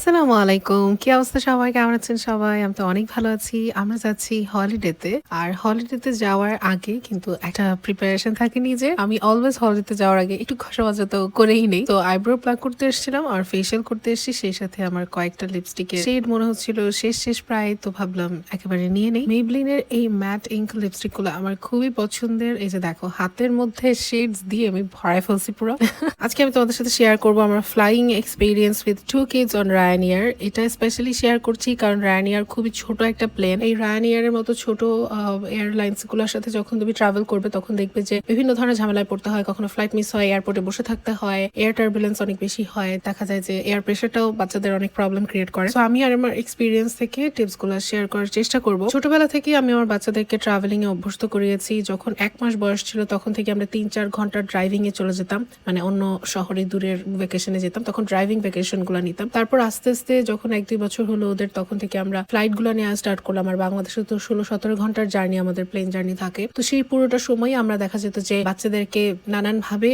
আসসালামু আলাইকুম। কি অবস্থা সবাই? কেমন আছেন সবাই? আমি তো অনেক ভালো আছি। আমরা যাচ্ছি হলিডেতে আর হলিডেতে যাওয়ার আগে কিন্তু একটা প্রিপারেশন থাকে নিজে। আমি অলওয়েজ হলিডেতে যাওয়ার আগে একটু খসাবাজা তো করেই নেই। তো আইব্রো প্লাগ করতে এসেছিলাম আর ফেশিয়াল করতে এসেছি। সেই সাথে আমার কয়েকটা লিপস্টিকের শেড মনে হচ্ছিল। শেষ শেষ প্রায় তো ভাবলাম একেবারে নিয়ে নেই। মেবলিনের এই ম্যাট ইঙ্ক লিপস্টিকগুলো আমার খুবই পছন্দের। এই যে দেখো, হাতের মধ্যে শেডস দিয়ে আমি ভরাই ফেলছি পুরো। আজকে আমি তোমাদের সাথে শেয়ার করব আমার flying experience with two kids on Ryanair এটা স্পেশালি শেয়ার করছি কারণ রায়ানিয়ার খুবই ছোট একটা প্লেন এই রায়ানিয়ারের মতো ছোট এয়ারলাইন্সগুলোর সাথে যখন তুমি ট্রাভেল করবে তখন দেখবে যে বিভিন্ন ধরনের ঝামেলায় পড়তে হয়, কখনো ফ্লাইট মিস হয় এয়ারপোর্টে বসে থাকতে হয় এয়ার টার্বুলেন্স অনেক বেশি হয়, দেখা যায় যে এয়ার প্রেশারটাও বাচ্চাদের অনেক প্রবলেম ক্রিয়েট করে. তো আমি আর আমার এক্সপিরিয়েন্স থেকে টিপসগুলো শেয়ার করার চেষ্টা করব। ছোটবেলা থেকে আমি আমার বাচ্চাদেরকে ট্রাভেলিং এ অভ্যস্ত করিয়েছি। যখন এক মাস বয়স ছিল তখন থেকে আমরা তিন চার ঘণ্টা ড্রাইভিং এ চলে যেতাম মানে অন্য শহরে দূরের ভেকেশনে যেতাম, তখন ড্রাইভিং ভেকেশনগুলো নিতাম। তারপর আস্তে আস্তে আস্তে যখন এক দুই বছর হলো ওদের, তখন থেকে আমরা ফ্লাইটগুলো নেওয়া স্টার্ট করলাম। আর বাংলাদেশে তো ষোলো সতেরো ঘণ্টার জার্নি আমাদের প্লেন জার্নি থাকে। তো সেই পুরোটা সময় আমরা দেখা যেত যে বাচ্চাদেরকে নানান ভাবে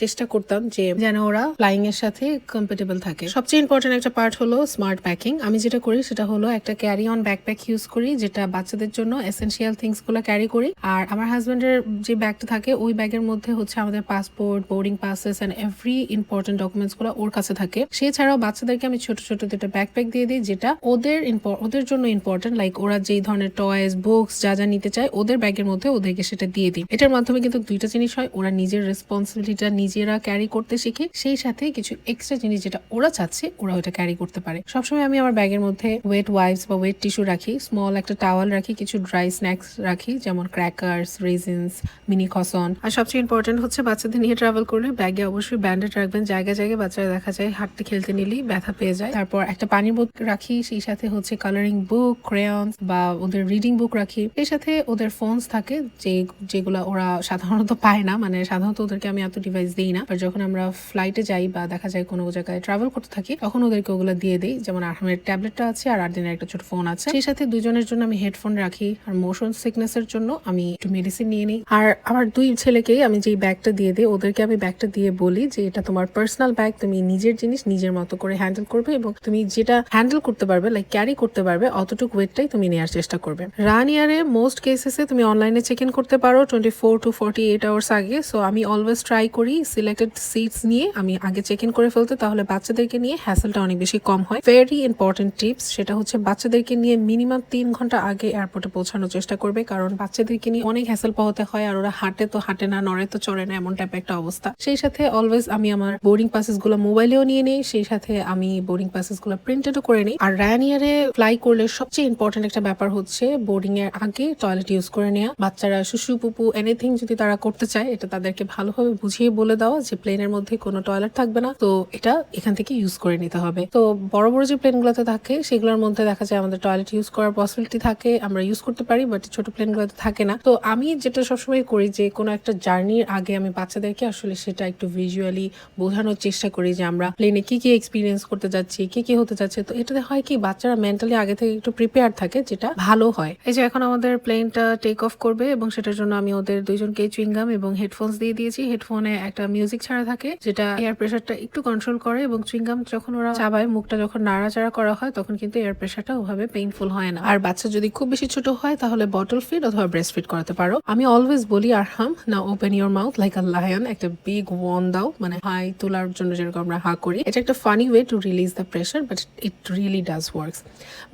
চেষ্টা করতাম যে যেন ওরা ফ্লাইং এর সাথে কম্পেটেবল থাকে। সবচেয়ে ইম্পর্টেন্ট একটা পার্ট হলো স্মার্ট প্যাকিং আমি যেটা করি সেটা হলো একটা ক্যারি অন ব্যাকপ্যাক ইউজ করি, যেটা বাচ্চাদের জন্য এসেন্সিয়াল থিংসগুলো ক্যারি করি। আর আমার হাজবেন্ডের যে ব্যাগটা থাকে, ওই ব্যাগের মধ্যে হচ্ছে আমাদের passport boarding passes and every important ডকুমেন্টসগুলো ওর কাছে থাকে। সেছাড়াও বাচ্চাদেরকে আমি ছোট ছোট ছোট দুটো ব্যাকপ্যাক দিয়ে দিই, যেটা ওদের ওদের জন্য ইম্পর্টেন্ট লাইক ওরা যেই ধরনের টয়েস বুকস যা যা নিতে চায়, ওদের ব্যাগের মধ্যে ওদেরকে সেটা দিয়ে দিই। এটার মাধ্যমে কিন্তু দুইটা জিনিস হয়, ওরা নিজের রেসপন্সিবিলিটিটা নিজেরা ক্যারি করতে শিখে, সেই সাথে কিছু এক্সট্রা জিনিস যেটা ওরা চাচ্ছে, ওরা ওটা ক্যারি করতে পারে। সবসময় আমি আমার ব্যাগের মধ্যে ওয়েট ওয়াইপস বা ওয়েট টিস্যু রাখি স্মল একটা টাওয়াল রাখি, কিছু ড্রাই স্ন্যাক্স রাখি, যেমন ক্র্যাকার্স রেজিনস মিনি খসন আর সবচেয়ে ইম্পর্টেন্ট হচ্ছে বাচ্চাদের নিয়ে ট্রাভেল করলে ব্যাগে অবশ্যই ব্যান্ডেড রাখবেন। জায়গায় জায়গায় বাচ্চারা দেখা যায় হাঁটতে খেলতে নিলেই ব্যথা পেয়ে যায়। তারপর একটা পানির বোত রাখি, সেই সাথে হচ্ছে কালারিং বুক ক্রেয়ন্স বা ওদের রিডিং বুক রাখি। এর সাথে ওদের ফোনস থাকে, যে যেগুলো ওরা সাধারণত পায় না মানে সাধারণত ওদেরকে আমি এত ডিভাইস দিই না। আর যখন আমরা ফ্লাইটে যাই বা দেখা যায় কোনো জায়গায় ট্রাভেল করতে থাকি, তখন ওদেরকে ওগুলো দিয়ে দিই। যেমন আহমের ট্যাবলেটটা আছে আর আর্দিনের একটা ছোট ফোন আছে। সেই সাথে দুজনের জন্য আমি হেডফোন রাখি আর মোশন সিকনেস এর জন্য আমি একটু মেডিসিন নিয়ে নিই। আর আমার দুই ছেলেকেই আমি যেই ব্যাগটা দিয়ে দিই, ওদেরকে আমি ব্যাগটা দিয়ে বলি যে, এটা তোমার পার্সোনাল ব্যাগ তুমি নিজের জিনিস নিজের মতো করে হ্যান্ডেল করবে এবং তুমি যেটা হ্যান্ডেল করতে পারবে লাইক ক্যারি করতে পারবে, অতটুকু ওয়েটটাই তুমি নেওয়ার চেষ্টা করবে। রান ইয়ারে মোস্ট কেসেসে তুমি অনলাইনে চেক ইন করতে পারো twenty four to forty eight hours আগে। সো আমি অলওয়েজ ট্রাই করি সিলেক্টেড সিটস নিয়ে, আমি আগে চেক ইন করে ফেলতে, তাহলে বাচ্চাদেরকে নিয়ে হ্যাসেলটা অনেক বেশি কম হয়। ভেরি ইম্পর্টেন্ট টিপস সেটা হচ্ছে বাচ্চাদেরকে নিয়ে মিনিমাম তিন ঘণ্টা আগে এয়ারপোর্টে পৌঁছানোর চেষ্টা করবে, কারণ বাচ্চাদেরকে নিয়ে অনেক হ্যাসেল পাওয়াতে হয়, আর ওরা হাঁটে তো হাঁটে না, নড়ে তো চড়ে না, এমন টাইপের একটা অবস্থা। সেই সাথে অলওয়েজ আমি আমার বোর্ডিং পাসেসগুলো মোবাইলেও নিয়ে নিই, সেই সাথে আমি বোর্ডিং পাসেসগুলো প্রিন্টেডও করে নিই। আর রায়ানিয়ারে ফ্লাই করলে সবচেয়ে ইম্পর্টেন্ট একটা ব্যাপার হচ্ছে বোর্ডিং এর আগে টয়লেট ইউজ করে নেওয়া বাচ্চারা, শুশু পুপু এনিথিং যদি তারা করতে চায়, এটা তাদেরকে ভালোভাবে বুঝিয়ে বলে দেওয়া যে প্লেনের মধ্যে কোনো টয়লেট থাকবে না। তো এটা এখান থেকে ইউজ করে নিতে হবে। তো বড় বড় যে প্লেনগুলোতে থাকে, সেগুলোর মধ্যে দেখা যায় আমাদের টয়লেট ইউজ করার পসিবিলিটি থাকে। আমরা ইউজ করতে পারি বাট ছোট প্লেনগুলোতে থাকে না। তো আমি যেটা সবসময় করি যে, কোনো একটা জার্নির আগে আমি বাচ্চাদেরকে আসলে সেটা একটু ভিজুয়ালি বোঝানোর চেষ্টা করি যে আমরা প্লেনে কি কি এক্সপিরিয়েন্স করতে যাচ্ছি। কি কি হতে যাচ্ছে তো এটাতে হয় কি, বাচ্চারা মেন্টালি আগে থেকে একটু প্রিপেয়ার থাকে, যেটা ভালো হয়। এই যে এখন আমাদের প্লেনটা টেক অফ করবে এবং সেটার জন্য আমি ওদের দুইজনকে চুইংগাম এবং হেডফোনস দিয়ে দিয়েছি। হেডফোনে একটা মিউজিক ছাড়া থাকে, যেটা এয়ার প্রেশারটা একটু কন্ট্রোল করে এবং চুইংগাম যখন ওরা চাবায়, মুখটা যখন নাড়াচাড়া করা হয়, তখন কিন্তু এয়ার প্রেশারটা ওভাবে পেইনফুল হয় না। আর বাচ্চা যদি খুব বেশি ছোট হয়, তাহলে বটল ফিড অথবা ব্রেস্ট ফিড করাতে পারো। আমি অলওয়েজ বলি আর হাম না open your mouth like a lion একটা বিগ ওয়ান দাও মানে হাই তোলার জন্য যেরকম আমরা হা করি। এটা একটা funny way to release the pressure but it really does works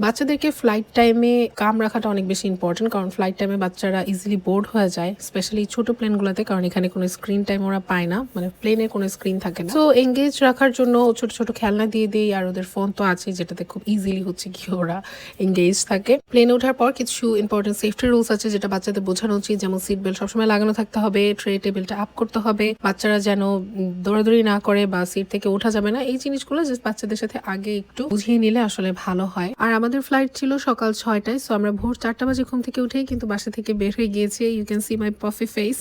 বাচ্চাদেরকে ফ্লাইট টাইমে কাম রাখাটা অনেক বেশি ইম্পর্টেন্ট কারণ ফ্লাইট টাইমে বাচ্চারা ইজিলি বোর্ড হয়ে যায় স্পেশালি ছোট প্লেনগুলোতে কারণ এখানে কোনো স্ক্রিন টাইম ওরা পায় না মানে প্লেনে কোনো স্ক্রিন থাকে না। তো এঙ্গেজ রাখার জন্য ছোট ছোট খেলনা দিয়ে দিই, আর ওদের ফোন তো আছে যেটাতে খুব ইজিলি হচ্ছে কি ওরা এঙ্গেজ থাকে। প্লেনে ওঠার পর কিছু ইম্পর্টেন্ট সেফটি রুলস আছে, যেটা বাচ্চাদের বোঝানো উচিত, যেমন সিট বেল্ট সবসময় লাগানো থাকতে হবে ট্রে টেবিলটা আপ করতে হবে। বাচ্চারা যেন দৌড়াদৌড়ি না করে বা সিট থেকে ওঠা যাবে না, এই জিনিসগুলো যে বাচ্চাদের সাথে আগে একটু বুঝিয়ে নিলে আসলে ভালো হয়। আর আমাদের ফ্লাইট ছিল সকাল ছয়টায় সো আমরা ভোর চারটা বাজে ঘুম থেকে উঠেই কিন্তু বাসা থেকে বের হয়ে গিয়েছি। You can see my puffy face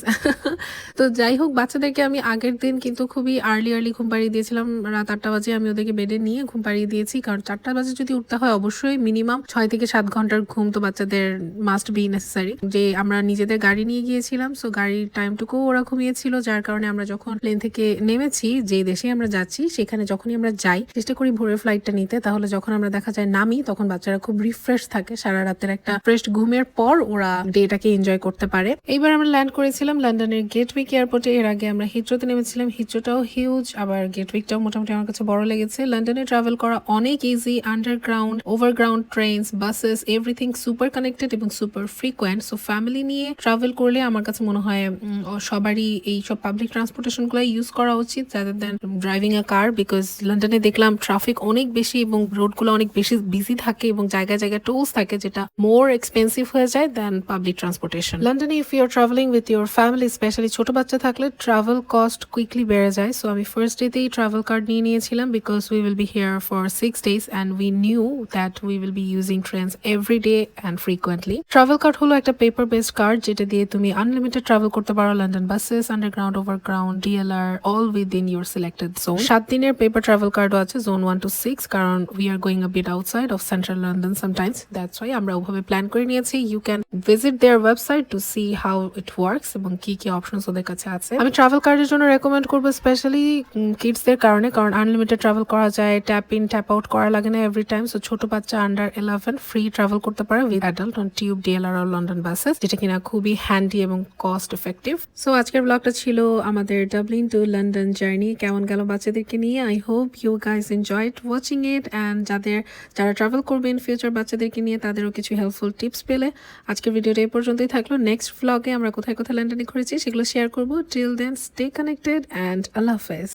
তো যাই হোক, বাচ্চাদেরকে আমি আগের দিন কিন্তু খুবই আর্লি আর্লি ঘুম পাড়িয়ে দিয়েছিলাম। রাত আটটা বাজে আমি ওদেরকে বেডে নিয়ে ঘুম পাড়িয়ে দিয়েছি, কারণ চারটা বাজে যদি উঠতে হয় অবশ্যই মিনিমাম ছয় থেকে সাত ঘণ্টার ঘুম তো বাচ্চাদের মাস্ট বি নেসেসারি যে আমরা নিজেদের গাড়ি নিয়ে গিয়েছিলাম সো গাড়ির টাইমটুকু ওরা ঘুমিয়েছিল, যার কারণে আমরা যখন প্লেন থেকে নেমেছি যে দেশে আমরা যাচ্ছি, সেখানে যখনই আমরা যাই, চেষ্টা করি ভোরের ফ্লাইটটা নিতে, তাহলে যখন আমরা দেখা যায় নামি, তখন বাচ্চারা খুব রিফ্রেশ থাকে। সারা রাতের একটা ফ্রেশ ঘুমের পর ওরা ডেটাকে এনজয় করতে পারে। এইবার আমরা ল্যান্ড করেছিলাম লন্ডনের গেটউইক এয়ারপোর্টে এর আগে আমরা হিথ্রোতে নেমেছিলাম। হিথ্রোটাও হিউজ আবার গেটউইকটাও মোটামুটি আমার কাছে বড় লেগেছে। লন্ডনে ট্রাভেল করা অনেক easy underground overground trains buses everything super connected এবং সুপার ফ্রিকোয়েন্ট সো ফ্যামিলি নিয়ে ট্রাভেল করলে আমার কাছে মনে হয় সবারই এই সব পাবলিক ট্রান্সপোর্টেশনগুলো ইউজ করা উচিত rather than driving a car because লন্ডনে দেখলাম ট্রাফিক অনেক বেশি এবং রোডগুলো অনেক বেশি বিজি থাকে এবং জায়গায় জায়গায় টোলস থাকে, যেটা মোর এক্সপেন্সিভ হয়ে যায় দেন পাবলিক ট্রান্সপোর্টেশন লন্ডনে if you are travelling with your family specially ছোট বাচ্চা থাকলে ট্রাভেল কস্ট কুইকলি বেড়ে যায়। সো আমি ফার্স্ট ডেতেই ট্রাভেল কার্ড নিয়ে নিয়েছিলাম because we will be here for six days and we knew that we will be using trains every day and frequently travel card হলো একটা পেপার বেসড কার্ড যেটা দিয়ে তুমি আনলিমিটেড ট্রাভেল করতে পারো London buses underground overground DLR all within your selected zone সাত দিনের paper travel কার্ডও আছে জোন ওয়ান টু সিক্স কারণ we are going a bit outside of central London sometimes that's why আমরা ওভাবে প্ল্যান করে নিয়েছি। You can visit their website to see how it works এবং কি কি অপশনস ওদের কাছে আছে। আমি ট্রাভেল কার্ডের জন্য রেকমেন্ড করব স্পেশালি কিডসদের কারণে, কারণ আনলিমিটেড ট্রাভেল করা যায় ট্যাপ ইন ট্যাপ আউট করা লাগে না এভরি টাইম সো ছোট বাচ্চা আন্ডার ইলেভেন ফ্রি ট্রাভেল করতে পারে with adult on tube DLR R London buses যেটা কিনা খুবই হ্যান্ডি এবং কস্ট এফেক্টিভ সো আজকের ব্লগটা ছিল আমাদের ডাবলিন টু লন্ডন জার্নি কেমন গেল বাচ্চাদেরকে নিয়ে? I hope you guys enjoyed watching it and যাদের, যারা ট্রাভেল করবেন ফিউচার বাচ্চাদেরকে নিয়ে তাদেরও কিছু হেল্পফুল টিপস পেলে। আজকের ভিডিওটা এই পর্যন্তই থাকল। নেক্সট ব্লগে আমরা কোথায় কোথায় ল্যান্ডিং করেছি সেগুলো শেয়ার করব। Till then stay connected and আল্লাহ হাফেজ।